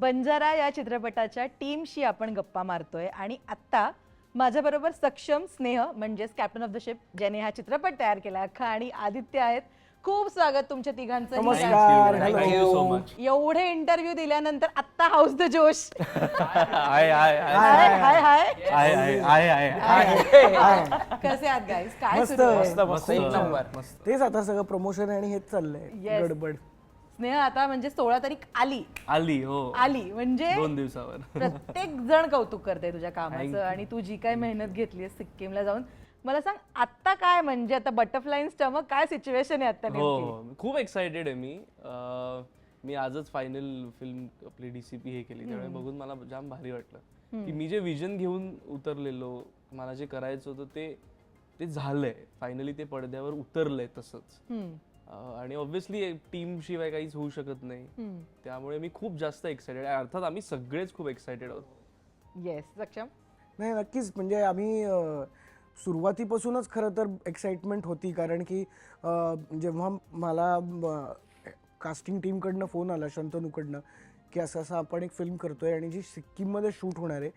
बंजारा या चित्रपटाच्या टीमशी आपण गप्पा मारतोय आणि आत्ता माझ्याबरोबर सक्षम स्नेह म्हणजेच कॅप्टन ऑफ द शिप ज्याने हा चित्रपट तयार केला. अख्खा आणि आदित्य आहेत. खूप स्वागत तुमच्या तिघांचं. नमस्कार. Thank you. Hello. so much. एवढे इंटरव्ह्यू दिल्यानंतर आत्ता हाऊस द जोश आहे आहे आहे हाय हाय हाय. आहे आहे आहे आहे कसे आहात गाईस काय मस्त. सुरू आहे? मस्त, मस्त. एक नंबर. मस्त तेच आता सगळं प्रमोशन आणि हेच चाललंय. Yes. गडबड. स्नेह आता म्हणजे सोळा तारीख आली. आली हो. आली. म्हणजे दोन दिवसावर. प्रत्येक जण कौतुक करते तुझ्या कामाचं आणि तू जी काय मेहनत घेतली सिक्कीमला जाऊन. मला सांग आत्ता काय म्हणजे आता बटरफ्लाय स्टमक काय सिच्युएशन आहे आता हो हो. खूप एक्साइटेड आहे मी. अं, मी आजच फायनल फिल्म आपली डीसीपी हे केली. त्यामुळे बघून मला जाम भारी वाटलं. की मी जे विजन घेऊन उतरलेलो मला जे करायचं होतं ते ते झालंय. फायनली ते पडद्यावर उतरलंय तसंच. हम्म, आणि ऑब्व्हियसली टीम शिवाय काहीच होऊ शकत नाही. त्यामुळे मी खूप जास्त एक्सायटेड आहे. अर्थात आम्ही सगळेच खूप एक्सायटेड आहोत. येस सक्षम? नाही नक्कीच. म्हणजे आम्ही सुरुवातीपासूनच खरं तर एक्साइटमेंट होती. कारण की जेव्हा मला कास्टिंग टीमकडनं फोन आला शंतनूकडनं की असं असं आपण एक फिल्म करतोय आणि जी सिक्कीममध्ये शूट होणार आहे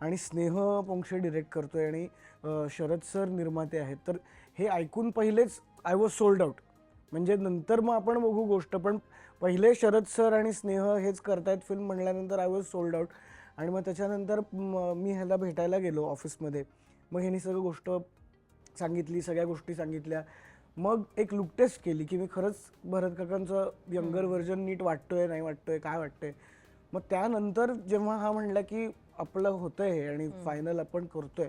आणि स्नेह पोंक्षे डिरेक्ट करतोय आणि शरद सर निर्माते आहेत. तर हे ऐकून पहिलेच आय वॉज सोल्ड आउट म्हणजे नंतर मग आपण बघू गोष्ट. पण पहिले शरद सर आणि स्नेह हेच करतायत फिल्म म्हणल्यानंतर आय वॉज सोल्ड आउट आणि मग त्याच्यानंतर म- मी ह्याला भेटायला गेलो ऑफिसमध्ये मग ह्यांनी सगळं गोष्ट सांगितली सगळ्या गोष्टी सांगितल्या. मग एक लुक टेस्ट केली की मी खरंच भरत काकांचं यंगर व्हर्जन नीट वाटतोय नाही वाटतोय काय वाटतंय. मग त्यानंतर जेव्हा हा म्हणला की आपलं होतंय हे आणि फायनल आपण करतोय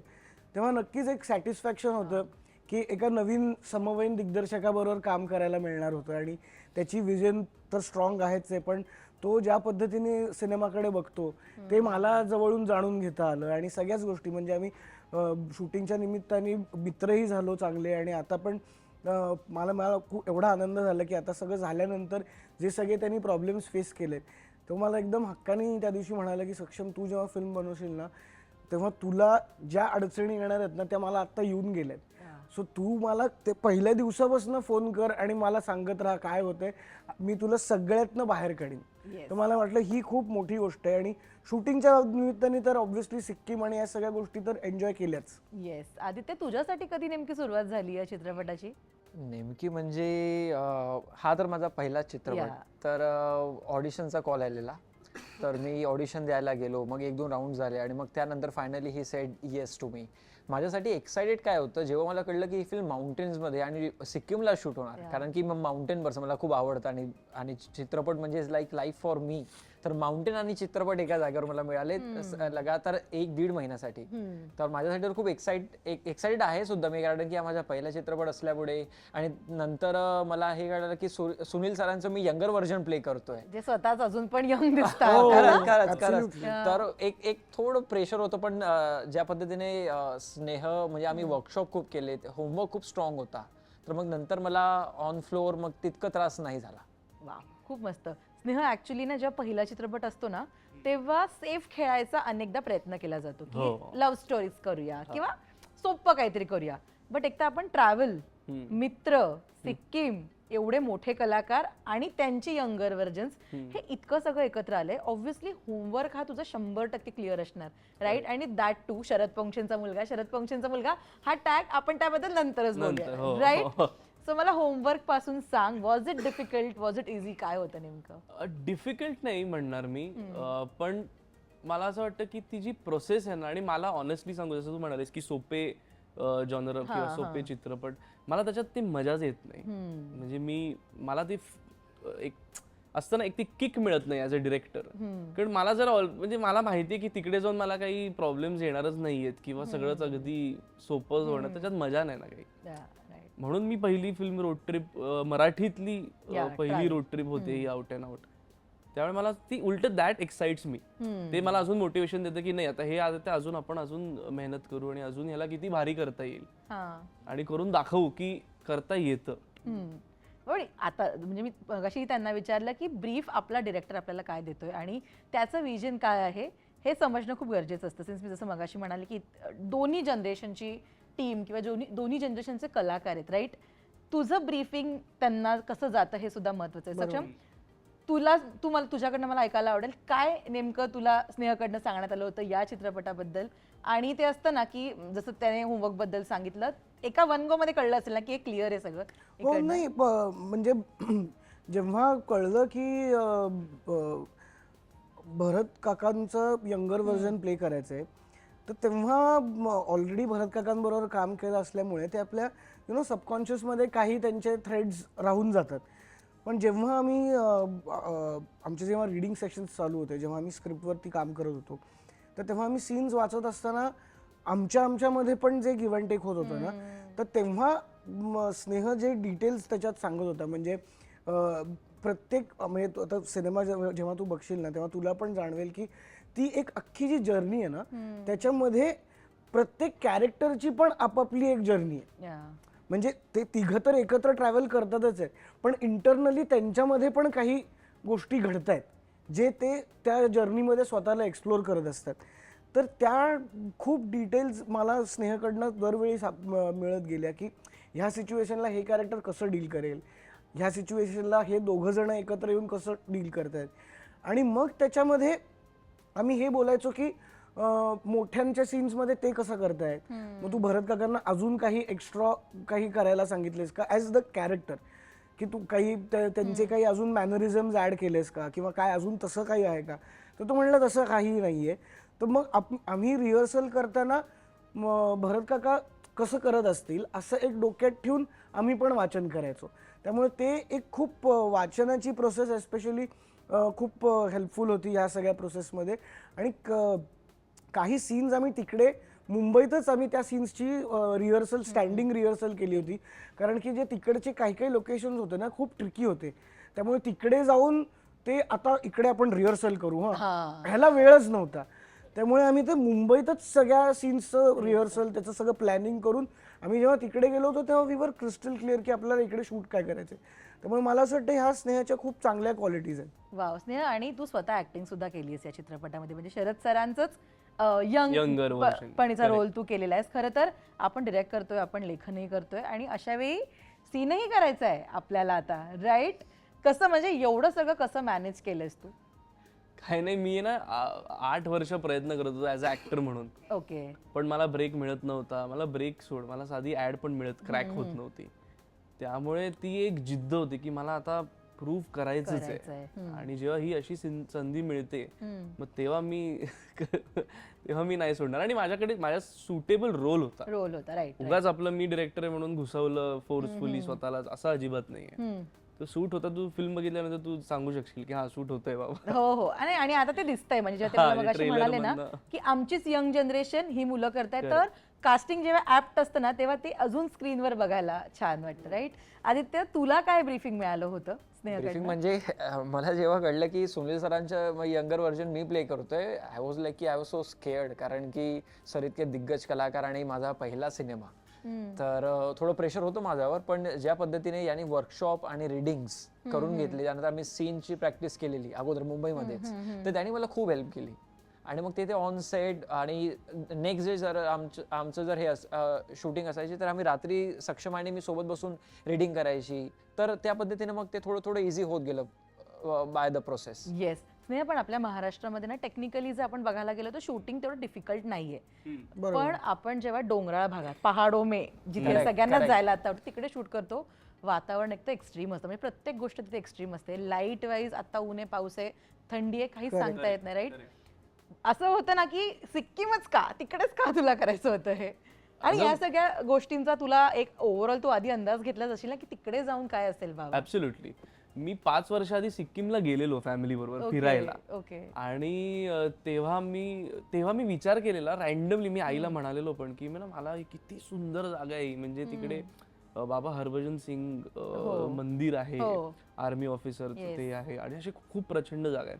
तेव्हा नक्कीच एक सॅटिस्फॅक्शन होतं. की एका नवीन समवयीन दिग्दर्शकाबरोबर काम करायला मिळणार होतं आणि त्याची विजन तर स्ट्रॉंग आहेच आहे पण तो ज्या पद्धतीने सिनेमाकडे बघतो ते मला जवळून जाणून घेता आलं. आणि सगळ्याच गोष्टी म्हणजे आम्ही शूटिंगच्या निमित्ताने मित्रही झालो चांगले आणि आता पण मला मला खूप एवढा आनंद झाला की आता सगळं झाल्यानंतर जे सगळे त्यांनी प्रॉब्लेम्स फेस केलेत तो मला एकदम हक्काने त्या दिवशी म्हणाला की सक्षम तू जेव्हा फिल्म बनवशील ना तेव्हा तुला ज्या अडचणी येणार आहेत ना त्या मला आत्ता येऊन गेल्यात. सो तू मला ते पहिल्या दिवसापासून फोन कर आणि मला सांगत राहा काय होतंय. मी तुला सगळ्यातनं बाहेर काढीन. Yes. तर मला वाटलं ही खूप मोठी गोष्ट आहे आणि शूटिंगच्या निमित्ताने तर ऑब्व्हियसली सिक्कीम आणि या सगळ्या गोष्टी तर एन्जॉय केल्याच. येस आदित्य तुझ्यासाठी कधी नेमकी सुरुवात झाली या चित्रपटाची? नेमकी म्हणजे अं, हा तर माझा पहिला Yeah. चित्रपट तर ऑडिशनचा कॉल आलेला. तर मी ऑडिशन द्यायला गेलो. मग एक दोन राऊंड झाले आणि मग त्यानंतर finally he said yes to me माझ्यासाठी एक्साइटेड काय होतं जेव्हा मला कळलं की ही फिल्म माउंटेन्समध्ये आणि सिक्कीमला शूट होणार. कारण की मग माउंटेन बर्स मला खूप आवडतं आणि आणि चित्रपट म्हणजे लाईक लाईफ फॉर मी तर माउंटेन आणि चित्रपट एका जागेवर मला मिळाले लगातार एक दीड महिन्यासाठी. तर माझ्यासाठी तर खूप एक्साइट एक एक्साइटेड आहे सुद्धा मी कारण की हा माझा पहिला चित्रपट असल्यामुळे. आणि नंतर मला हे कळलं की सुनील सरांचं मी यंगर व्हर्जन प्ले करतोय. जे स्वतःच अजून पण यंग हो, खरंच. तर एक एक थोडं प्रेशर होतं पण ज्या पद्धतीने स्नेह म्हणजे आम्ही वर्कशॉप खूप केले होमवर्क खूप स्ट्रॉंग होता. तर मग नंतर मला ऑन फ्लोअर मग तितकं त्रास नाही झाला. वा खूप मस्त. स्नेह ऍक्च्युली ना जेव्हा पहिला चित्रपट असतो ना तेव्हा सेफ खेळायचा अनेकदा प्रयत्न केला जातो की हो. लव्ह स्टोरीज करूया किंवा सोपं काहीतरी करूया. बट एक तर आपण ट्रॅव्हल मित्र सिक्कीम एवढे मोठे कलाकार आणि त्यांची यंगर व्हर्जन्स हे इतकं सगळं एकत्र आलंय. ऑब्व्हियसली होमवर्क हा तुझा शंभर टक्के क्लिअर असणार राईट आणि दॅट टू शरद पंक्षेंचा मुलगा. शरद पंक्षेंचा मुलगा हा टॅग आपण त्याबद्दल नंतरच नंतर, बोलूया हो. राईट सो मला होमवर्कपासून सांग was it difficult was it easy काय होतं नेमकं? डिफिकल्ट नाही म्हणणार मी अं, पण मला असं वाटतं की ती जी प्रोसेस आहे ना आणि मला ऑनेस्टली सांगू जसं तू म्हणालीस की सोपे जॉनर किंवा सोपे चित्रपट मला त्याच्यात ती मजाच येत नाही. म्हणजे मी मला ती फ- एक असतं ना एक ती किक मिळत नाही ॲज अ डिरेक्टर कारण मला जर ऑल म्हणजे मला माहिती आहे की तिकडे जाऊन मला काही प्रॉब्लेम्स येणारच नाहीयेत किंवा सगळंच अगदी सोपं होणं त्याच्यात मजा नाही ना काही. म्हणून मी पहिली फिल्म रोड ट्रिप मराठीतली अ, Yeah, पहिली. रोड ट्रिप होते ही आउट अँड आउट त्यामुळे मला ती उलट दॅट एक्साइट्स मी ते मला अजून मोटिवेशन देतं की नाही आता हे आता ते अजून आपण अजून मेहनत करू आणि अजून ह्याला किती भारी करता येईल. हा. आणि करून दाखवू की करता येतं. हम्म. बरोबर आता म्हणजे मी कशी त्यांना विचारलं की ब्रीफ आपला डिरेक्टर आपल्याला काय देतोय आणि त्याचं विजन काय आहे हे समजणं खूप गरजेचं असतं. सिन्स मी जसं मगाशी म्हणाले की दोन्ही जनरेशनची टीम किंवा दोन्ही दोन्ही जनरेशनचे कलाकार आहेत राईट तुझं ब्रीफिंग त्यांना कसं जातं हे सुद्धा महत्वाचं आहे. सक्षम तुला तू मला तुझ्याकडनं मला ऐकायला आवडेल काय नेमकं तुला स्नेहकडनं सांगण्यात आलं होतं या चित्रपटाबद्दल? आणि ते असतं ना की जसं त्याने होमवर्कबद्दल सांगितलं एका वन गो मध्ये कळलं असेल ना की हे क्लिअर आहे सगळं हो. नाही म्हणजे जेव्हा कळलं की भरत काकांचं यंगर व्हर्जन प्ले करायचं आहे तर तेव्हा ऑलरेडी भरत काकांबरोबर काम केलं असल्यामुळे ते आपल्या यु नो सबकॉन्शियसमध्ये काही त्यांचे थ्रेड्स राहून जातात. पण जेव्हा आम्ही आमचे जेव्हा रिडिंग सेशन्स चालू होते जेव्हा आम्ही स्क्रिप्टवरती काम करत होतो तर तेव्हा आम्ही सीन्स वाचत असताना आमच्या आमच्यामध्ये पण जे गिव्ह अँड टेक होत होतं ना तर तेव्हा स्नेह जे डिटेल्स त्याच्यात सांगत होता म्हणजे प्रत्येक म्हणजे आता सिनेमा जेव्हा जेव्हा तू बघशील ना तेव्हा तुला पण जाणवेल की ती एक अख्खी जी जर्नी आहे ना त्याच्यामध्ये प्रत्येक कॅरेक्टरची पण आपापली एक जर्नी आहे. म्हणजे ते तिघं तर एकत्र ट्रॅव्हल करतातच आहेत पण इंटरनली त्यांच्यामध्ये पण काही गोष्टी घडत आहेत जे ते त्या जर्नीमध्ये स्वतःला एक्सप्लोअर करत असतात. तर त्या खूप डिटेल्स मला स्नेहकडनं दरवेळी साप- मिळत गेल्या की ह्या सिच्युएशनला हे कॅरेक्टर कसं डील करेल? ह्या सिच्युएशनला हे दोघं जण एकत्र येऊन कसं डील करतायत? आणि मग त्याच्यामध्ये आम्ही हे बोलायचो की अं, मोठ्यांच्या सीन्समध्ये ते कसं करतायत? मग तू भरत काकांना अजून काही एक्स्ट्रा काही करायला सांगितलेस का? ॲज द कॅरेक्टर की तू काही त्या- त्यांचे काही अजून मॅनरिझम्स ॲड केलेस का? किंवा काय अजून तसं काही आहे का? तर तो म्हणला तसं काही नाही आहे तर मग आप आम्ही रिहर्सल करताना म, भरत काका कसं करत असतील असं एक डोक्यात ठेवून आम्ही पण वाचन करायचो. त्यामुळे ते एक खूप अ, वाचनाची प्रोसेस एस्पेशली खूप हेल्पफुल होती ह्या सगळ्या प्रोसेसमध्ये आणि क- काही सीन्स आम्ही तिकडे मुंबईतच आम्ही त्या सीन्सची रिहर्सल स्टँडिंग रिहर्सल केली होती. कारण की जे तिकडचे काही काही लोकेशन्स होते ना खूप ट्रिकी होते. त्यामुळे तिकडे जाऊन ते आता इकडे आपण रिहर्सल करू हा. ह्याला वेळच नव्हता. त्यामुळे आम्ही ते मुंबईतच सगळ्या सीन्सचं रिहर्सल त्याचं सगळं प्लॅनिंग करून आम्ही जेव्हा तिकडे गेलो होतो तेव्हा वी वर क्रिस्टल क्लिअर की आपल्याला इकडे शूट काय करायचं त्यामुळे मला असं वाटतं ह्या स्नेहाच्या खूप चांगल्या क्वालिटीज आहेत. वाव स्नेह आणि तू स्वतः ऍक्टिंग सुद्धा केली आहेस या चित्रपटामध्ये. म्हणजे शरद सरांचंच यंग. पणीचा रोल तू केलेला आहेस. खरं तर आपण डिरेक्ट करतोय आपण लेखनही करतोय आणि अशा वेळी सीनही करायचं आहे आपल्याला आता राईट कसं म्हणजे एवढं सगळं कसं मॅनेज केलंयस तू? काय नाही मी ना आ- आठ वर्ष प्रयत्न करत होतो ॲज अ ऍक्टर म्हणून. ओके. पण मला ब्रेक मिळत नव्हता. मला ब्रेक सोड मला साधी ऍड पण मिळत क्रॅक होत नव्हती. त्यामुळे ती एक जिद्द होती की मला आता प्रूव्ह करायचंच करायचंय. आहे आणि जेव्हा ही अशी सिं- संधी मिळते. मग तेव्हा मी तेव्हा मी नाही सोडणार. आणि माझ्याकडे माझ्या सुटेबल रोल होता. रोल होता राईट उगाच आपलं मी डिरेक्टर म्हणून घुसवलं फोर्सफुली स्वतःला असं अजिबात नाहीये. तो सूट होता तू फिल्म बघितल्यानंतर तू सांगू शकशील की हा सूट होतोय बाबा. हो हो. आणि आणि आता ते दिसतंय. म्हणजे जेव्हा ते हा, मला मगाशी trailer म्हणाले ना मधनं. की आमचीच यंग जनरेशन ही मुलं करतायत. तर कास्टिंग जेव्हा ऍप्ट असतं ना तेव्हा ते अजून स्क्रीनवर बघायला छान वाटतं राईट आदित्य तुला काय ब्रीफिंग मिळालं होतं ब्रीफिंग म्हणजे अं, मला जेव्हा कळलं की सुनील सरांच्या यंगर व्हर्जन मी प्ले करतोय आय वॉज लाईक की आय वॉज सो स्केअर्ड कारण की सर इतके दिग्गज कलाकार आणि माझा पहिला सिनेमा तर थोडं प्रेशर होतं माझ्यावर पण ज्या पद्धतीने यांनी वर्कशॉप आणि रिडिंग्स करून घेतली त्यानंतर आम्ही सीनची प्रॅक्टिस केलेली अगोदर मुंबईमध्येच तर त्यांनी मला खूप हेल्प केली. आणि मग तिथे ऑन सेट आणि नेक्स्ट डे जर आमचं आमचं जर हे शूटिंग असायची तर आम्ही रात्री सक्षम आणि मी सोबत बसून रिडिंग करायची. तर त्या पद्धतीने मग ते थोडं थोडं इझी होत गेलं बाय द प्रोसेस येस स्नेह पण आपल्या महाराष्ट्रामध्ये ना टेक्निकली जर आपण बघायला गेलो तर शूटिंग तेवढं डिफिकल्ट नाहीये. पण आपण जेव्हा डोंगराळ भागात पहाडो मे जिथे सगळ्यांना. जायला आता तिकडे शूट करतो वातावरण एक तर एक्स्ट्रीम असतं. म्हणजे प्रत्येक गोष्ट तिथे एक्स्ट्रीम असते. लाइट वाईज आता ऊन आहे पाऊस आहे थंडी आहे काहीच सांगता येत नाही राईट असं होतं ना की सिक्कीमच का? तिकडेच का तुला करायचं होतं हे? आणि या सगळ्या गोष्टींचा तुला एक ओव्हरऑल तू आधी अंदाज घेतलाच असेल ना की तिकडे जाऊन काय असेल बाबा. ऍब्सोल्युटली मी पाच वर्ष आधी सिक्कीमला गेलेलो फॅमिली बरोबर फिरायला. okay. आणि तेव्हा मी तेव्हा मी विचार केलेला रॅन्डमली मी आईला म्हणालेलो पण की मला मला ही किती सुंदर जागा आहे. ही. म्हणजे तिकडे बाबा हरभजन सिंग अ, मंदिर आहे हो. Army officer. ते आहे. आणि अशी खूप प्रचंड जागा आहेत.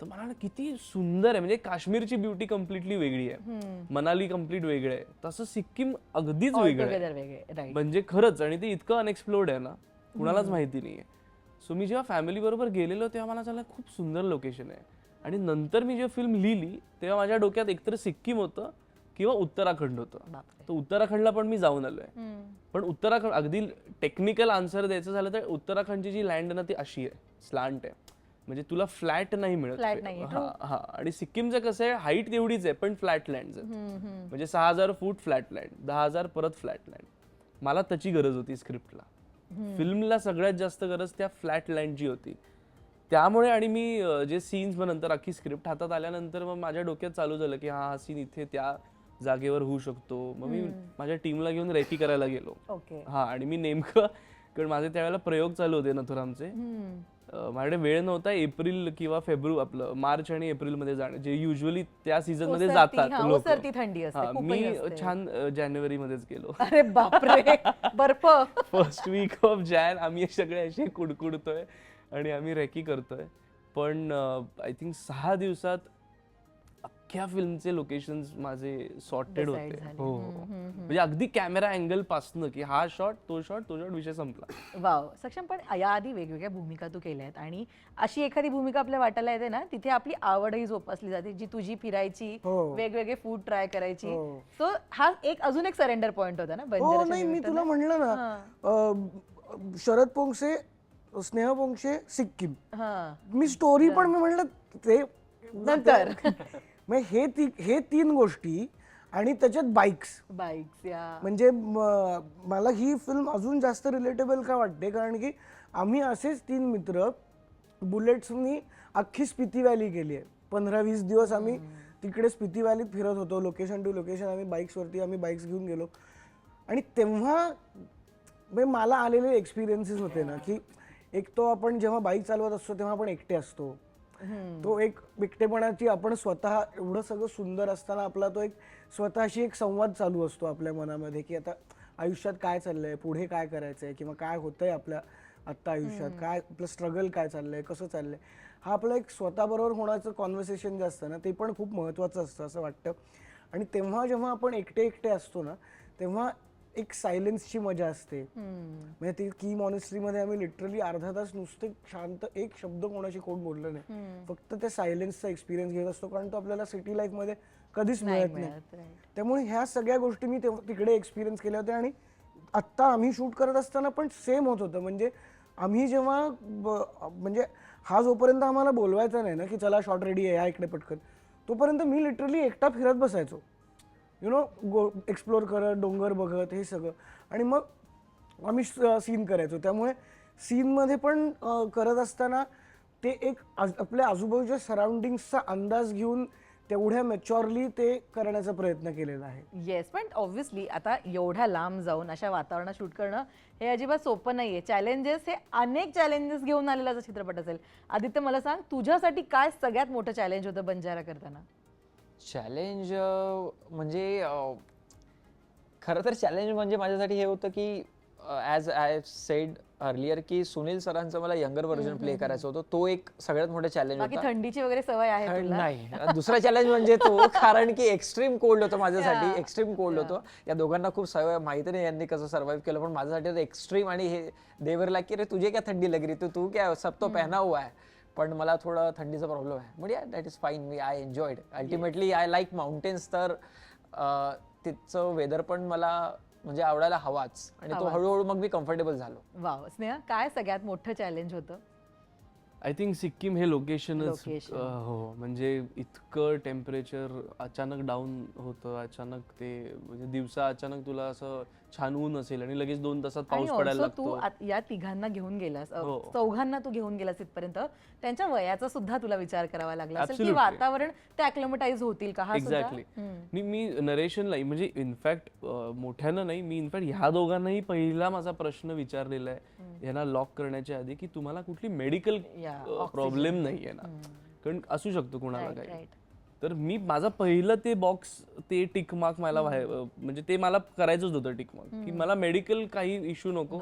तर मला किती सुंदर आहे. म्हणजे काश्मीरची ब्युटी कम्प्लिटली वेगळी आहे. मनाली कंप्लीट वेगळं आहे. तसं सिक्कीम अगदीच वेगळं आहे. म्हणजे खरंच आणि ते इतकं अनएक्सप्लोर्ड आहे ना कुणालाच माहिती नाहीये. सो मी जेव्हा फॅमिली बरोबर गेलेलो तेव्हा मला झालं खूप सुंदर लोकेशन आहे. आणि नंतर मी जेव्हा फिल्म लिहिली तेव्हा माझ्या डोक्यात एकतर सिक्कीम होतं किंवा उत्तराखंड होतं. तर उत्तराखंडला पण मी जाऊन आलोय. हम्म. पण उत्तराखंड अगदी टेक्निकल आन्सर द्यायचं झालं तर उत्तराखंडची जी लँड ना ती अशी आहे. स्लांट आहे. म्हणजे तुला फ्लॅट नाही मिळत. हा आणि सिक्कीमचं कसं आहे हाईट तेवढीच आहे पण फ्लॅट लँड म्हणजे सहा हजार फूट फ्लॅट लँड दहा हजार परत फ्लॅट लँड मला त्याची गरज होती स्क्रिप्टला फिल्मला सगळ्यात जास्त गरज त्या फ्लॅट लँडची होती. त्यामुळे आणि मी जे सीन्स मग नंतर अख्खी स्क्रिप्ट हातात आल्यानंतर मग माझ्या डोक्यात चालू झालं की हा हा सीन इथे त्या जागेवर होऊ शकतो. मग मी माझ्या टीमला घेऊन रेकी करायला गेलो. हा आणि मी नेमकं कारण माझे त्यावेळेला प्रयोग चालू होते नथुरामचे. माझ्याकडे वेळ नव्हता एप्रिल किंवा फेब्रुवारी आपलं मार्च आणि एप्रिलमध्ये जाणं जे युजली त्या सीझनमध्ये ओसरती, जातात हा. ओसरती थंडी असते, हा, मी. छान जानेवारी मध्येच गेलो अरे बापरे बर्फ फर्स्ट वीक ऑफ जॅन आम्ही सगळे असे कुडकुडतोय आणि आम्ही रेकी करतोय पण आय थिंक सहा दिवसात अख्ख्या फिल्मचे लोकेशन माझे सॉर्टेड Decide होते झाले. हो हो. म्हणजे अगदी कॅमेरा अँगल पासनं की हा शॉट तो शॉट तो शॉट विषय संपला वाव सक्षम पण याआधी वेगवेगळ्या भूमिका तू केल्या आहेत आणि अशी एखादी भूमिका आपल्या वाटायला येते ना तिथे आपली आवडही जोपासली जाते जी तुझी फिरायची हो. वेगवेगळे फूड ट्राय करायची हो. सो हा एक अजून एक सरेंडर पॉइंट होता ना हो नाही मी तुला. म्हणलं ना अं, शरद पोंक्षे स्नेह पोंक्षे सिक्कीम हा मी स्टोरी पण मी म्हणलं ते नंतर. मग हे ती हे तीन गोष्टी आणि त्याच्यात बाईक्स बाईक्स या. म्हणजे म- मला ही फिल्म अजून जास्त रिलेटेबल का वाटते? कारण की आम्ही असेच तीन मित्र बुलेट्सनी अख्खी स्पिती व्हॅली केली आहे. पंधरा वीस दिवस आम्ही तिकडे स्पिती व्हॅलीत फिरत होतो. लोकेशन टू लोकेशन आम्ही बाईक्सवरती आम्ही बाईक्स घेऊन गेलो. आणि तेव्हा म्हणजे मला आलेले एक्सपिरियन्सेस होते ना की एक तो आपण जेव्हा बाईक चालवत असतो तेव्हा आपण एकटे असतो. तो एक एकटेपणाची आपण स्वतः एवढं सगळं सुंदर असताना आपला तो एक स्वतःशी एक संवाद चालू असतो आपल्या मनामध्ये की आता आयुष्यात काय चाललंय पुढे काय करायचंय किंवा काय होतंय आपल्या आत्ता आयुष्यात काय आपलं स्ट्रगल काय चाललंय कसं चाललंय हा आपला एक स्वतःबरोबर होण्याचं कॉन्व्हर्सेशन जे असतं ना ते पण खूप महत्त्वाचं असतं असं वाटतं. आणि तेव्हा जेव्हा आपण एकटे एकटे असतो ना तेव्हा एक सायलेन्सची मजा असते. म्हणजे ती की मॉनेस्ट्रीमध्ये आम्ही लिटरली अर्धा तास नुसते शांत एक शब्द कोणाशी कोण बोललं नाही. फक्त त्या सायलेन्सचा एक्सपिरियन्स घेत असतो कारण तो आपल्याला सिटी लाईफमध्ये कधीच नाही मिळत नाही. त्यामुळे ह्या सगळ्या गोष्टी मी तिकडे एक्सपिरियन्स केल्या होत्या आणि आत्ता आम्ही शूट करत असताना पण सेम होत होतं. म्हणजे आम्ही जेव्हा म्हणजे हा जोपर्यंत आम्हाला बोलवायचा नाही ना की चला शॉर्ट रेडी आहे या इकडे पटकन तोपर्यंत मी लिटरली एकटा फिरत बसायचो. यु नो गो एक्सप्लोर करत डोंगर बघत हे सगळं. आणि मग आम्ही सीन करायचो. त्यामुळे सीनमध्ये पण करत असताना ते एक आज- आपल्या आजूबाजूच्या सराउंडिंग्सचा अंदाज घेऊन तेवढ्या मेच्युअरली ते करण्याचा प्रयत्न केलेला आहे. येस पण ऑब्व्हियसली आता एवढ्या लांब जाऊन अशा वातावरणात शूट करणं हे अजिबात सोपं नाही आहे चॅलेंजेस हे अनेक चॅलेंजेस घेऊन आलेला जो चित्रपट असेल. आदित्य मला सांग तुझ्यासाठी काय सगळ्यात मोठं चॅलेंज होतं बंजारा करताना? चॅलेंज म्हणजे खरं तर चॅलेंज म्हणजे माझ्यासाठी हे होतं की ॲज आय सेड अर्लियर की सुनील सरांचं मला यंगर व्हर्जन प्ले करायचं होतं. तो एक सगळ्यात मोठा चॅलेंज बाकी होता. थंडीची वगैरे सवय आहे नाही. दुसरा चॅलेंज म्हणजे तो कारण की एक्स्ट्रीम कोल्ड होतं माझ्यासाठी. एक्स्ट्रीम कोल्ड होतं. या दोघांना खूप सवय माहिती नाही यांनी कसं सर्व्हाइव्ह केलं पण माझ्यासाठी एक्स्ट्रीम आणि हे देवरला की रे तुझे क्या थंडी लग रही? तू तू क्या सब तो पहना हुआ है? पण मला थोडं थंडीचा प्रॉब्लेम आहे. म्हणजे that is fine me I enjoyed ultimately I like mountains तर अं, तिथचं वेदर पण मला म्हणजे आवडायला हवाच. आणि तो. हळूहळू मग मी कम्फर्टेबल झालो. वाव. स्नेहा काय सगळ्यात मोठं चॅलेंज होतं? आय थिंक सिक्कीम हे लोकेशनच. हो. म्हणजे इतकं टेम्परेचर अचानक डाऊन होतं. अचानक ते म्हणजे दिवसा अचानक तुला असं छान ऊन असेल आणि लगेच दोन तासात आणि पाऊस पडायला also तू लागतो आत- या तिघांना घेऊन गेलास अ, हो. चौघांना तू घेऊन गेलास इथपर्यंत त्यांच्या वयाचा सुद्धा तुला विचार करावा लागला असेल की Absolutely. वातावरण ते अक्लमटाईज होतील का हा सुद्धा? एक्झॅक्टली हम्म. मी मी नरेशनला म्हणजे इनफॅक्ट मोठ्यानं नाही मी इनफॅक्ट ह्या दोघांनाही पहिला माझा प्रश्न विचारलेला आहे यांना लॉक करण्याच्या आधी की तुम्हाला कुठली मेडिकल Yeah, oxygen. प्रॉब्लेम नाही आहे ना कारण असू शकतो कोणाला Right, काही right. तर मी माझं पहिलं ते बॉक्स ते टिक मार्क मला म्हणजे ते मला करायचंच होतं टिक मार्क की मला मेडिकल काही इश्यू नको.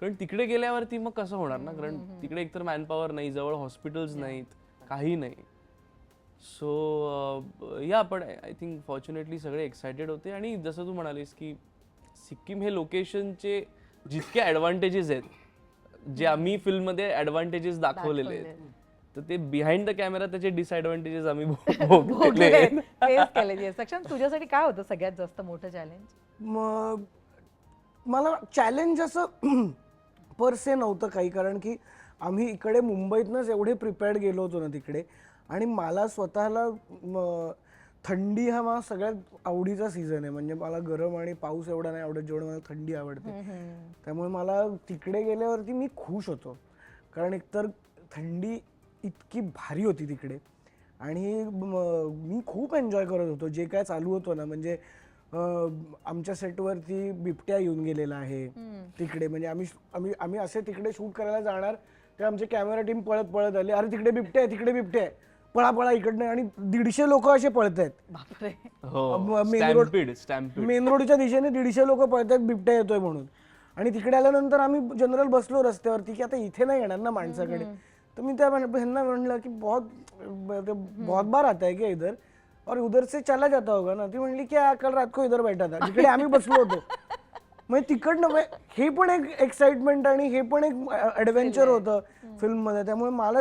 कारण तिकडे गेल्यावरती मग कसं होणार ना? कारण तिकडे एकतर मॅनपॉवर नाही जवळ हॉस्पिटल्स नाहीत काही नाही. सो या पण आय थिंक फॉर्च्युनेटली सगळे एक्सायटेड होते. आणि जसं तू म्हणालीस की सिक्कीम हे लोकेशनचे जितके ॲडव्हान्टेजेस आहेत जे आम्ही फिल्ममध्ये ॲडव्हान्टेजेस दाखवलेले आहेत. तर ते बिहाइंड द कॅमेरा त्याचे डिसएडव्हान्टेजेस आम्ही भोगले. फेस केले. सक्षम तुझ्यासाठी काय होतं सगळ्यात जास्त मोठं चॅलेंज मग मला चॅलेंज असं पर से नव्हतं काही कारण की आम्ही इकडे मुंबईतनंच एवढे प्रिपेअर्ड गेलो होतो ना तिकडे. आणि मला स्वतःला थंडी हा माझा सगळ्यात आवडीचा सीझन आहे. म्हणजे मला गरम आणि पाऊस एवढा नाही आवडत जेवढं मला थंडी आवडते. त्यामुळे मला तिकडे गेल्यावरती मी खुश होतो. कारण एकतर थंडी इतकी भारी होती तिकडे. आणि म- मी खूप एन्जॉय करत होतो. जे काय चालू होतं ना म्हणजे अं, आमच्या सेटवरती बिबट्या येऊन गेलेला आहे तिकडे. म्हणजे आम्ही आम्ही आम्ही असे तिकडे शूट करायला जाणार ते आमचे कॅमेरा टीम पळत पळत आले. अरे तिकडे बिबट्या आहे तिकडे बिबट्या आहे. पळा पळा इकडनं. आणि दीडशे लोक असे पळत आहेत. हो. मेन रोडच्या दिशेने दीडशे लोक पळतात बिबट्या येतोय म्हणून. आणि तिकडे आल्यानंतर आम्ही जनरल बसलो रस्त्यावरती की आता इथे नाही येणार ना माणसाकडे. तर मी त्या ह्यांना म्हणलं की बहुत ते बहुत बार आता है क्या इधर? और उधर से चला जाता होगा ना? ती म्हणली की "आ, कल रात को इधर बैठा था. जिकडे आम्ही बसलो होतो. म्हणजे तिकडनं म्हणजे हे पण एक एक्साइटमेंट आणि हे पण एक ऍडव्हेंचर होतं फिल्ममध्ये त्यामुळे मला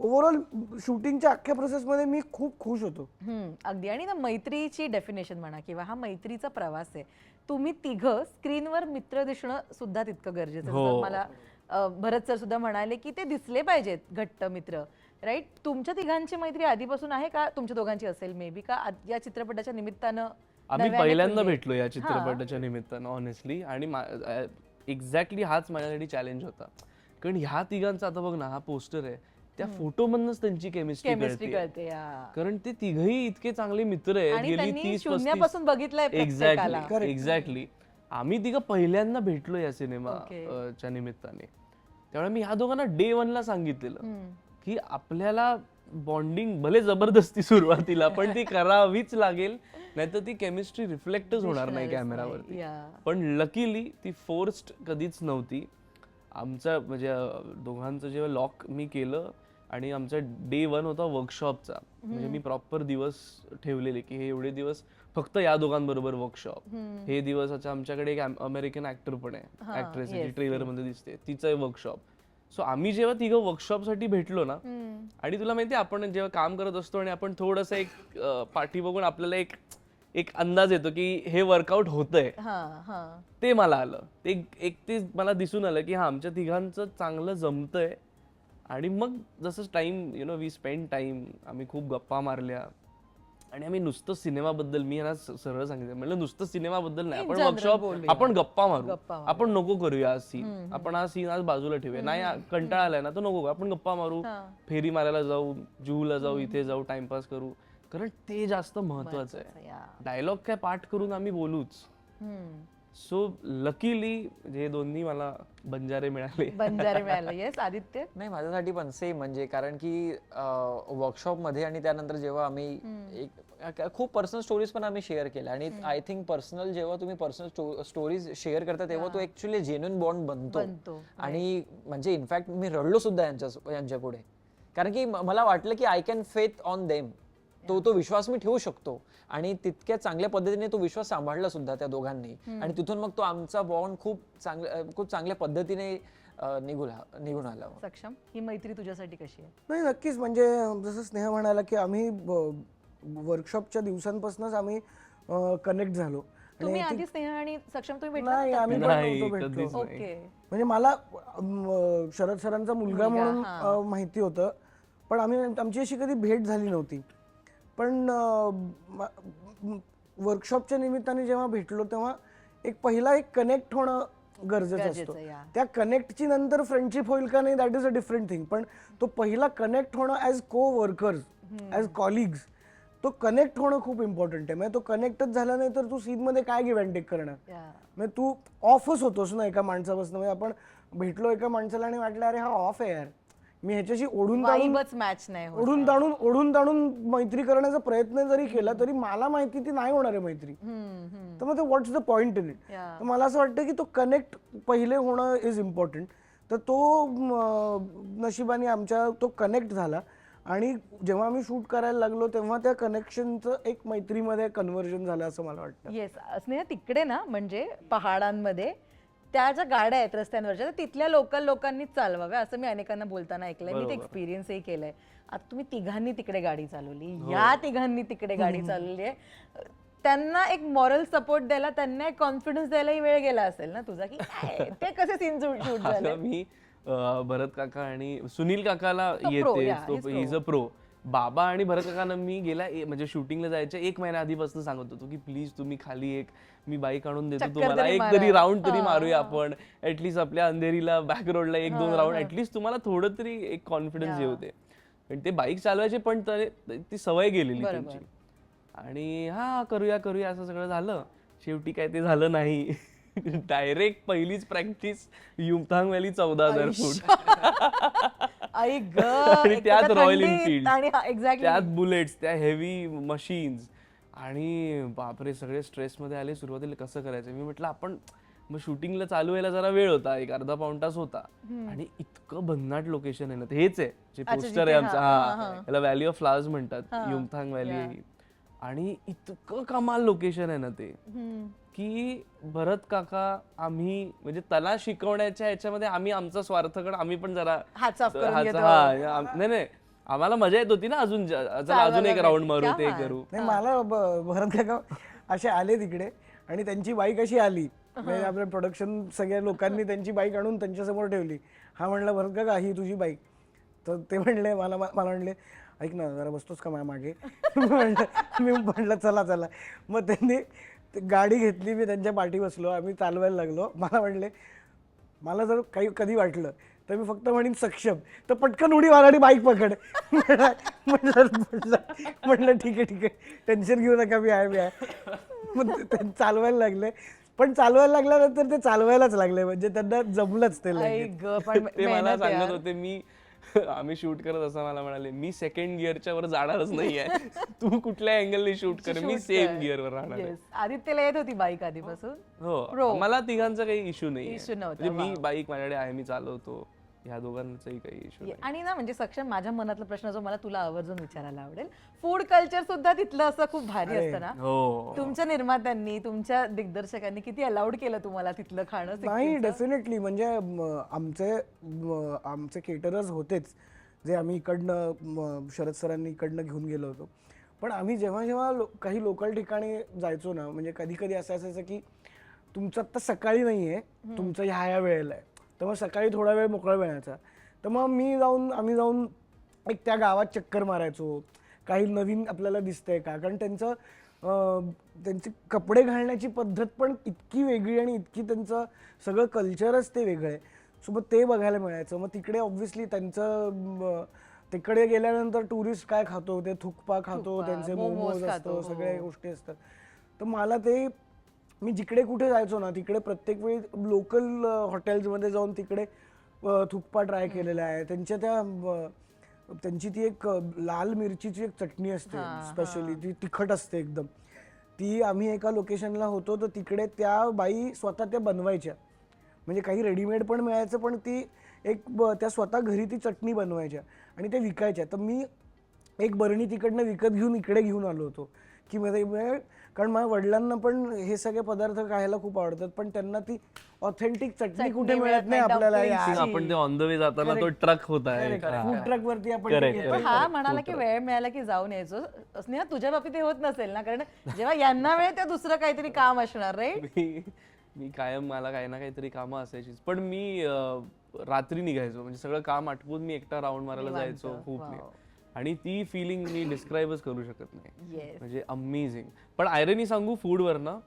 ओव्हरऑल शूटिंगच्या अख्ख्या प्रोसेसमध्ये मी खूप खुश होतो. अगदी. आणि ना मैत्रीची डेफिनेशन म्हणा किंवा हा मैत्रीचा प्रवास आहे तुम्ही तिघं स्क्रीनवर मित्र दिसणं सुद्धा तितकं गरजेचं आहे. जसं मला भरत सर सुद्धा म्हणाले की ते दिसले पाहिजेत घट्ट मित्र. राईट तुमच्या तिघांची मैत्री आधीपासून आहे का? तुमच्या दोघांची असेल मे बी का? या चित्रपटाच्या निमित्तानं आम्ही नव्याने पहिल्यांदा? भेटलो या चित्रपटाच्या निमित्तानं ऑनेस्टली आणि एक्झॅक्टली हाच माझ्यासाठी चॅलेंज होता. कारण ह्या तिघांचा आता बघ ना हा पोस्टर आहे. त्या फोटो मधनच त्यांची केमिस्ट्री केमिस्ट्री कळते या. कारण ते तिघही इतके चांगले मित्र आहेत. आणि गेली त्यांनी तीस शून्यापासून बघितलंय प्रत्येकाला. एक्झॅक्टली एक्झॅक्टली आम्ही तिघं पहिल्यांदा भेटलो या सिनेमा Okay. अ, च्या निमित्ताने. त्यामुळे मी ह्या दोघांना डे ला सांगितलेलं. की आपल्याला बॉन्डिंग भले जबरदस्ती सुरुवातीला पण ती करावीच लागेल नाहीतर ती केमिस्ट्री रिफ्लेक्टच होणार नाही कॅमेरावरती. पण लकीली ती फोर्स्ड कधीच नव्हती आमचा म्हणजे दोघांचं जेव्हा लॉक मी केलं आणि आमचा डे वन होता वर्कशॉपचा म्हणजे मी प्रॉपर दिवस ठेवलेले की हे एवढे दिवस फक्त या दोघांबरोबर वर्कशॉप हे दिवस अच्छा आमच्याकडे एक अमेरिकन ऍक्टर पण आहे. ऍक्ट्रेस जी ट्रेलरमध्ये दिसते तिचं वर्कशॉप सो आम्ही जेव्हा तिघं वर्कशॉपसाठी भेटलो ना. आणि तुला माहिती आपण जेव्हा काम करत असतो आणि आपण थोडंसं एक पाठी बघून आपल्याला एक एक अंदाज येतो की हे वर्कआउट होतंय. ते मला आलं. ते एक- एक ते मला दिसून आलं की हा आमच्या तिघांचं चांगलं जमतंय. आणि मग जसं time you know we spend time आम्ही खूप गप्पा मारल्या. आणि आम्ही नुसतं सिनेमाबद्दल मी यांना सरळ सांगितलं. म्हणलं नुसतं सिनेमाबद्दल नाही. आपण वर्कशॉप. आपण गप्पा मारू. आपण नको करूया आज सीन आपण हा सीन आज बाजूला ठेवूया. नाही कंटाळा आलाय ना तर नको. आपण गप्पा मारू. फेरी मारायला जाऊ जूला जाऊ इथे जाऊ टाइमपास करू. कारण ते जास्त महत्वाचं आहे. डायलॉग काय पाठ करून आम्ही बोलूच. सो लकीली हे दोन्ही मला बंजारे मिळाले. बंजारे मिळाले. येस आदित्य? नाही माझ्यासाठी पण सेम म्हणजे कारण की वर्कशॉपमध्ये आणि त्यानंतर जेव्हा आम्ही एक खूप पर्सनल स्टोरीज पण आम्ही शेअर केल्या. आणि आय थिंक पर्सनल जेव्हा तुम्ही पर्सनल स्टोरीज शेअर करता तेव्हा तो ऍक्च्युली जेन्युन बॉन्ड बनतो. आणि म्हणजे इनफॅक्ट मी रडलो सुद्धा यांच्या यांच्या पुढे. कारण की मला वाटलं की I can faith on them तो तो विश्वास मी ठेवू शकतो. आणि तितक्या चांगल्या पद्धतीने तो विश्वास सांभाळला सुद्धा त्या दोघांनी. आणि तिथून मग तो आमचा बॉन्ड खूप चांगल्या खूप चांगल्या पद्धतीने निघून निघून आला. सक्षम ही मैत्री तुझ्यासाठी कशी आहे? नाही नक्कीच. म्हणजे जसं स्नेहा म्हणाला की आम्ही वर्कशॉपच्या दिवसांपासूनच आम्ही कनेक्ट झालो. तुम्ही आधी स्नेहा आणि सक्षम तुम्ही नाही आम्ही भेटलो. म्हणजे मला शरद सरांचा मुलगा म्हणून माहिती होतं. पण आम्ही आमची अशी कधी भेट झाली नव्हती. पण वर्कशॉपच्या निमित्ताने जेव्हा भेटलो तेव्हा एक पहिला एक कनेक्ट होणं गरजेचं असतो. त्या कनेक्टची नंतर फ्रेंडशिप होईल का नाही that is a different thing पण तो पहिला कनेक्ट होणं as co workers as colleagues तो कनेक्ट होणं खूप इम्पॉर्टंट आहे. म्हणजे तो कनेक्टच झाला नाही तर तू सीनमध्ये काय गिव्ह अँड टेक करणार. म्हणजे तू ऑफच होतोस ना एका माणसापासून. म्हणजे आपण भेटलो एका माणसाला आणि वाटलं अरे हा ऑफ आहे यार. मी ह्याच्याशी ओढून ताणून वाईबच मॅच नाही होत. ओढून ताणून ओढून ताणून मैत्री करण्याचा प्रयत्न जरी केला तरी मला माहिती ती नाही होणार आहे मैत्री. हम्म, हम्म. तर मग ते what's the point in it Yeah. तर मला असं वाटतं की तो कनेक्ट पहिले होणं इज इम्पॉर्टंट तर तो म, नशिबाने आमच्या तो कनेक्ट झाला. आणि जेव्हा आम्ही शूट करायला लागलो तेव्हा त्या कनेक्शनचं एक मैत्रीमध्ये कन्व्हर्जन झालं असं मला वाटतं. येस स्नेहा तिकडे ना म्हणजे पहाडांमध्ये त्या ज्या गाड्या आहेत रस्त्यांवरच्या त्या तिथल्या लोकल लोकांनीच चालवाव्या असं मी अनेकांना बोलताना ऐकलंय. मी ते एक्सपिरियन्सही केलंय. आता तुम्ही तिघांनी तिकडे गाडी चालवली. या तिघांनी तिकडे गाडी चालवली आहे. त्यांना एक मॉरल सपोर्ट द्यायला त्यांना एक कॉन्फिडन्स द्यायलाही वेळ गेला असेल ना तुझा की काय, ते कसे सीन शूट झाले? अगं मी अं, भरत काका आणि सुनील काकाला तो pro, येते yeah, he's is a pro बाबा आणि भरत काकांना मी गेल्या ए- म्हणजे शूटिंगला जायच्या एक महिना आधीपासून सांगत होतो की प्लीज तुम्ही खाली एक मी बाईक आणून देतो चक्कर तुम्हाला. तरी एक मारा. तरी राऊंड तरी हा, मारूया हा. आपण ऍटलीस्ट आपल्या अंधेरीला बॅक रोडला एक दोन राऊंड ऍटलीस्ट तुम्हाला थोडं तरी एक कॉन्फिडन्स Yeah. होते. पण ते बाईक चालवायचे पण तरी- ती सवय गेलेली बरोबर. त्यांची. आणि हा करूया करूया असं सगळं झालं. शेवटी काय ते झालं नाही. डायरेक्ट पहिलीच प्रॅक्टिस युमथांग व्हॅली चौदा हजार फूट. आई ग आणि त्यात त्या रॉयल इनफिल्ड आणि एक्झॅक्टली त्यात बुलेट्स त्या हेवी मशीन्स आणि बापरे सगळे स्ट्रेसमध्ये आले सुरुवातीला कसं करायचं? मी म्हटलं आपण मग शूटिंगला चालू व्हायला जरा वेळ होता एक अर्धा पाऊण तास होता. आणि इतकं भन्नाट लोकेशन आहे ना ते हेच आहे. जे पोस्टर आहे आमचं हा. याला व्हॅली ऑफ फ्लावर्स म्हणतात. युमथांग व्हॅली. आणि इतकं कमाल लोकेशन आहे ना ते. की भरत काका आम्ही म्हणजे त्याला शिकवण्याच्या याच्यामध्ये आम्ही आमचा स्वार्थकडे आम्ही पण जरा. हा, नाही नाही. आम्हाला मजा येत होती ना अजून चला अजून एक राऊंड मारू ते. करू. नाही मला भरत काका असे आले तिकडे आणि त्यांची बाईक अशी आली. म्हणजे आपल्या प्रोडक्शन सगळ्या लोकांनी त्यांची बाईक आणून त्यांच्यासमोर ठेवली. हा म्हणला भरत काका ही तुझी बाईक. तर ते म्हणले मला मला म्हणले ऐक ना जरा बसतोस का माझ्या मागे? म्हणलं मी म्हटलं चला चला. मग त्यांनी ते गाडी घेतली मी त्यांच्या पाठी बसलो आम्ही चालवायला लागलो. मला म्हणले मला जर काही कधी वाटलं तर मी फक्त म्हणेन सक्षम. तर पटकन उडी मार आणि बाईक पकड. म्हणलं म्हणलं म्हणलं म्हणलं ठीक आहे ठीक आहे. टेन्शन घेऊ नका मी आहे मी आहे. मग ते- चालवायला लागले. पण चालवायला लागल्यानंतर ते चालवायलाच लागले. म्हणजे त्यांना जमलंच ते लगेच. ग पण ते मला मेहनत सांगत यार. होते मी आम्ही शूट करत असं मला म्हणाले मी सेकंड गिअरच्या वर जाणारच नाहीये तू कुठल्या अँगलने शूट कर मी सेम कर. गिअरवर राहणार आहे. Yes. आदित्यला येत होती बाईक आधीपासून हो Pro. मला तिघांचा काही इश्यू नाही Issue नव्हता, म्हणजे मी. बाईक माझ्याकडे आहे मी चालवतो ह्या दोघांचाही काही इश्यू नाही. आणि ना म्हणजे सक्षम माझ्या मनातला प्रश्न जो मला तुला आवर्जून विचारायला आवडेल फूड कल्चर सुद्धा तिथलं असं खूप भारी असतं ना? हो. तुमच्या निर्मात्यांनी तुमच्या दिग्दर्शकांनी किती अलाउड केलं तुम्हाला तिथलं खाणं नाही सिक्कीमचं? डेफिनेटली म्हणजे म, आमचे म, आमचे केटरर्स होतेच जे आम्ही इकडनं म, शरद सरांनी इकडनं घेऊन गेलो होतो. पण आम्ही जेव्हा जेव्हा लो- काही लोकल ठिकाणी जायचो ना म्हणजे कधी कधी असं असायचं की तुमचं आत्ता सकाळी नाही आहे तुमचं ह्या ह्या वेळेला आहे. तर मग सकाळी थोडा वेळ मोकळा मिळायचा तर मग मी जाऊन आम्ही जाऊन एक त्या गावात चक्कर मारायचो. काही नवीन आपल्याला दिसतंय का? कारण त्यांचं त्यांचे कपडे घालण्याची पद्धत पण इतकी वेगळी आणि इतकी त्यांचं सगळं कल्चरच ते वेगळं आहे. सो मग ते बघायला मिळायचं. मग तिकडे ऑब्व्हियसली त्यांचं तिकडे गेल्यानंतर टुरिस्ट काय खातो? ते थुकपा खातो त्यांचे मोमोज असतो हो. सगळ्या गोष्टी असतात. तर मला ते मी जिकडे कुठे जायचो ना तिकडे प्रत्येक वेळी लोकल हॉटेल्समध्ये जाऊन तिकडे अ, थुकपा ट्राय केलेला आहे. त्यांच्या त्या त्यांची ती एक लाल मिरचीची एक चटणी असते स्पेशली ती तिखट असते एकदम. ती आम्ही एका लोकेशनला होतो तर तिकडे त्या बाई स्वतः त्या बनवायच्या. म्हणजे काही रेडीमेड पण मिळायचं पण ती एक त्या स्वतः घरी ती चटणी बनवायच्या आणि ते विकायच्या. तर मी एक बरणी तिकडनं विकत घेऊन इकडे घेऊन आलो होतो. की मध्ये म्हणजे कारण माझ्या वडिलांना पण हे सगळे पदार्थ खायला खूप आवडतात पण त्यांना ती ऑथेंटिक चटणी कुठे मिळत नाही आपल्याला आपण ते ऑन द वे जाताना तो ट्रक होता फूड ट्रक वरती आपण Correct, पण. हा म्हणाला की वेळ मिळाला की जाऊन यायचो. स्नेहा तुझ्या बाबतीत हे होत नसेल ना कारण जेव्हा यांना वेळ त्या दुसरं काहीतरी काम असणार राईट मी मी कायम मला काही ना काहीतरी कामं असायचीच. पण मी अं, रात्री निघायचो. म्हणजे सगळं काम आटपून मी एकटा राऊंड मारायला निवांत. जायचो खूप Wow. आणि ती फिलिंग मी डिस्क्राईबच करू शकत नाही. म्हणजे अमेझिंग पण आयरनी सांगू फूडवर ना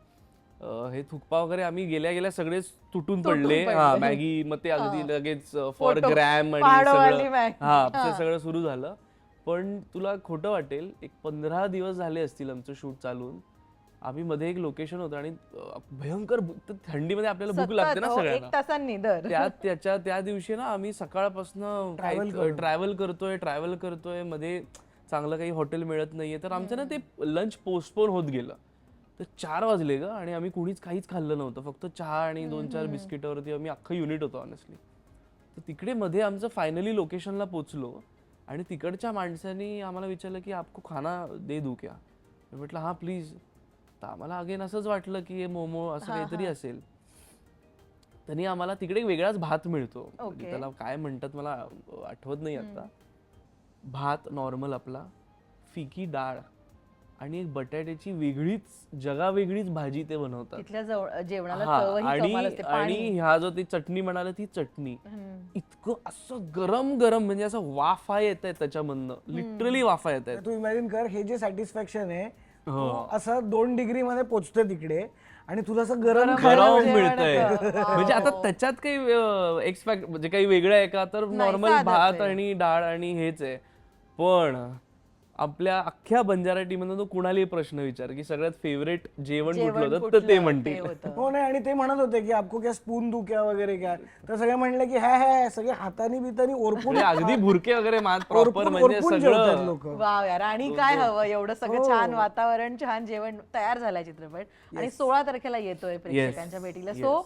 अं, हे थुकपा वगैरे आम्ही गेल्या गेल्या सगळेच तुटून पडले. हा मॅगी मग ते अगदी लगेच फॉर. ग्रॅम आणि सगळं. हा सगळं सुरू झालं. पण तुला खोटं वाटेल एक पंधरा दिवस झाले असतील आमचं शूट चालून. आम्ही मध्ये एक लोकेशन होतं आणि भयंकर भूक- तर थंडीमध्ये आपल्याला भूक लागते ना सतत, हो, सगळ्यांना. एक तासांनी दर. त्या त्याच्या त्या दिवशी ना आम्ही सकाळपासून ट्रॅव्हल करतोय ट्रॅव्हल करतोयमध्ये चांगलं काही हॉटेल मिळत नाहीये. तर आमचं ना ते लंच पोस्टपोन होत गेलं. तर चार वाजले ग आणि आम्ही कुणीच काहीच खाल्लं नव्हतं. फक्त चहा आणि दोन चार बिस्किटावरती आम्ही अख्खं युनिट होतो ऑनेस्टली तर तिकडे मध्ये आमचं फायनली लोकेशनला पोचलो आणि तिकडच्या माणसांनी आम्हाला विचारलं की आपको खाना दे दू क्या? मी म्हटलं हा प्लीज तर आम्हाला अगेन असंच वाटलं की हे मोमो असं काहीतरी असेल. त्यांनी आम्हाला तिकडे एक वेगळाच भात मिळतो. म्हणजे. त्याला काय म्हणतात मला आठवत नाही आता. भात नॉर्मल आपला फिकी डाळ आणि एक बटाट्याची वेगळीच जगावेगळीच भाजी ते बनवतात. तिथल्या जवळ- जेवणाला हा, चवही आणि कमाल असते आणि पाणी ह्या जो ती चटणी म्हणाला ती चटणी. हम्म. इतकं असं गरम गरम म्हणजे असं वाफा येत आहे त्याच्यामधनं. लिटरली वाफा येत आहेत. तू इमॅजिन कर हे जे सॅटिस्फॅक्शन आहे हो. असं दोन डिग्री मध्ये पोचतं तिकडे आणि तुला असं गरम खायला गरम मिळतंय. म्हणजे आता त्याच्यात काही एक्सपॅक्ट म्हणजे काही वेगळं आहे का तर नॉर्मल साधंच भात आहे. आणि डाळ आणि हेच आहे पण आपल्या अख्ख्या बंजारा टीममधून तो कुणालाही प्रश्न विचार की सगळ्यात फेवरेट जेवण कुठलं होतं? तर ते ते म्हणतील. होतं. हो नाही आणि ते म्हणत होते की आपको क्या स्पून दू क्या वगैरे क्या? तर सगळे म्हणले की हॅ हॅ सगळे हातानी बितानी ओरपून म्हणजे अगदी भुरके वगैरे मात प्रॉपर ओरपून म्हणजे सगळं. लोक. वाव यार आणि काय हवं? एवढं सगळं हो. छान वातावरण छान जेवण तयार झालाय चित्रपट. आणि सोळा तारखेला येतोय प्रेक्षकांच्या भेटीला. सो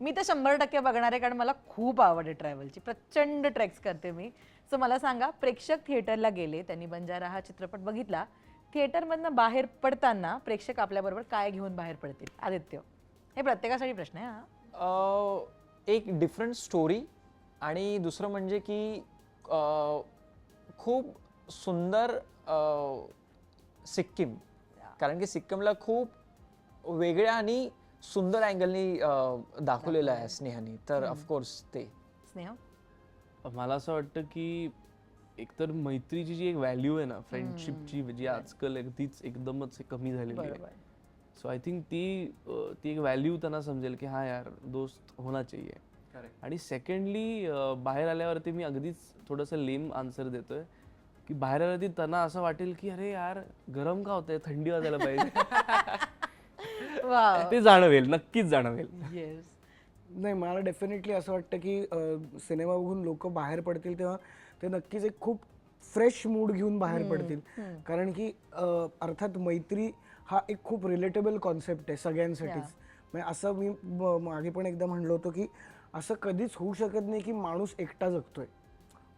मी तर शंभर टक्के बघणार आहे कारण मला खूप आवड आहे ट्रॅव्हलची प्रचंड ट्रेक्स करते मी. सो मला सांगा प्रेक्षक थिएटरला गेले त्यांनी बंजारा हा चित्रपट बघितला. थिएटरमधनं बाहेर पडताना प्रेक्षक आपल्याबरोबर काय घेऊन बाहेर पडतील? आदित्य हे प्रत्येकासाठी प्रश्न आहे हा. अं, एक डिफरंट स्टोरी आणि दुसरं म्हणजे की अं, खूप सुंदर अं, सिक्कीम. कारण की सिक्कीमला खूप वेगळ्या आणि सुंदर अँगलनी दाखवलेलं आहे स्नेहानी. तर ऑफकोर्स ते. स्नेह? मला असं वाटतं की एकतर मैत्रीची जी एक व्हॅल्यू आहे ना फ्रेंडशिपची जी आजकाल अगदीच एकदमच कमी झालेली आहे. सो आय थिंक ती ती एक व्हॅल्यू त्यांना समजेल की हा यार दोस्त होना चाहिए. आणि सेकंडली बाहेर आल्यावरती मी अगदीच थोडंसं लेम आन्सर देतोय की बाहेर आल्यावरती त्यांना असं वाटेल की अरे यार गरम का होतंय? थंडी वाजायला पाहिजे. वाव ते जाणवेल नक्कीच जाणवेल. येस नाही मला डेफिनेटली असं वाटतं की अं, सिनेमा बघून लोक बाहेर पडतील तेव्हा ते नक्कीच एक खूप फ्रेश मूड घेऊन बाहेर पडतील. कारण की अं, अर्थात मैत्री हा एक खूप रिलेटेबल कॉन्सेप्ट आहे सगळ्यांसाठीच. म्हणजे असं मी ब- मागे पण एकदा म्हणलो होतो की असं कधीच होऊ शकत नाही की माणूस एकटा जगतोय.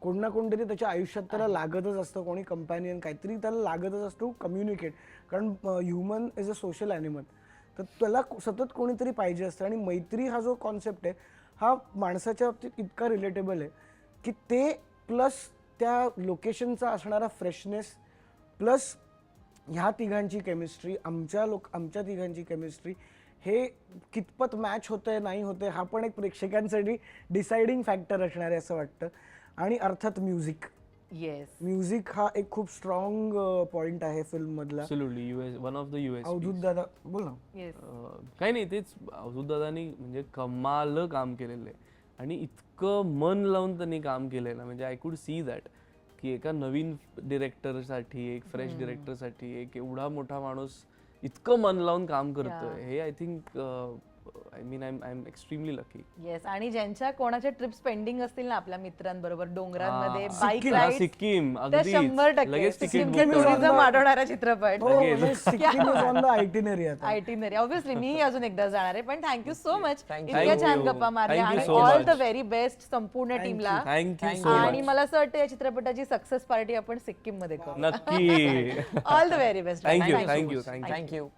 कोण ना कोणतरी त्याच्या आयुष्यात त्याला लागतच असतं कोणी कंपॅनियन काहीतरी त्याला लागतच असतो कम्युनिकेट कारण human is a social animal तर त्याला सतत कोणीतरी पाहिजे असतं. आणि मैत्री हा जो कॉन्सेप्ट आहे हा माणसाच्या बाबतीत इतका रिलेटेबल आहे की ते प्लस त्या लोकेशनचा असणारा फ्रेशनेस प्लस ह्या तिघांची केमिस्ट्री आमच्या लोक आमच्या तिघांची केमिस्ट्री हे कितपत मॅच होतंय नाही होतंय हा पण एक प्रेक्षकांसाठी डिसाइडिंग फॅक्टर असणार आहे असं वाटतं. आणि अर्थात म्युझिक येस म्युझिक हा एक खूप स्ट्रॉंग पॉइंट आहे फिल्म मधला absolutely yes one of the yes Avadhoot दादा बोल ना. येस काही नाही तेच अवधूत दादानी म्हणजे कमाल काम केलेलं आहे. आणि इतकं मन लावून त्यांनी काम केलंय ना म्हणजे आय कुड सी दॅट की एका नवीन डिरेक्टरसाठी एक फ्रेश डिरेक्टरसाठी एक एवढा मोठा माणूस इतकं मन लावून काम करतोय. हे I think I mean I I am extremely lucky yes आणि ज्यांच्या कोणाच्या ट्रिप्स पेंडिंग असतील ना आपल्या मित्रांबरोबर डोंगरांमध्ये बाईक सिक्कीम, राईड सिक्कीम तर अगदीच. शंभर टक्के. लगेच सिक्कीम book करा. टुरिझम वाढवणारा चित्रपट. हो म्हणजे Sikkim is on the itinerary आता. आयटीनरी ऑब्विसली मी अजून एकदा जाणार आहे पण thank you so much Thank इतक्या you. छान गप्पा मारल्या Thank you आणि so all much. The very best संपूर्ण टीमला थँक्यू सो आणि मच मला असं वाटतं या चित्रपटाची सक्सेस पार्टी आपण सिक्कीममध्ये करू. नक्की. All the very best thank you thank you thank you thank you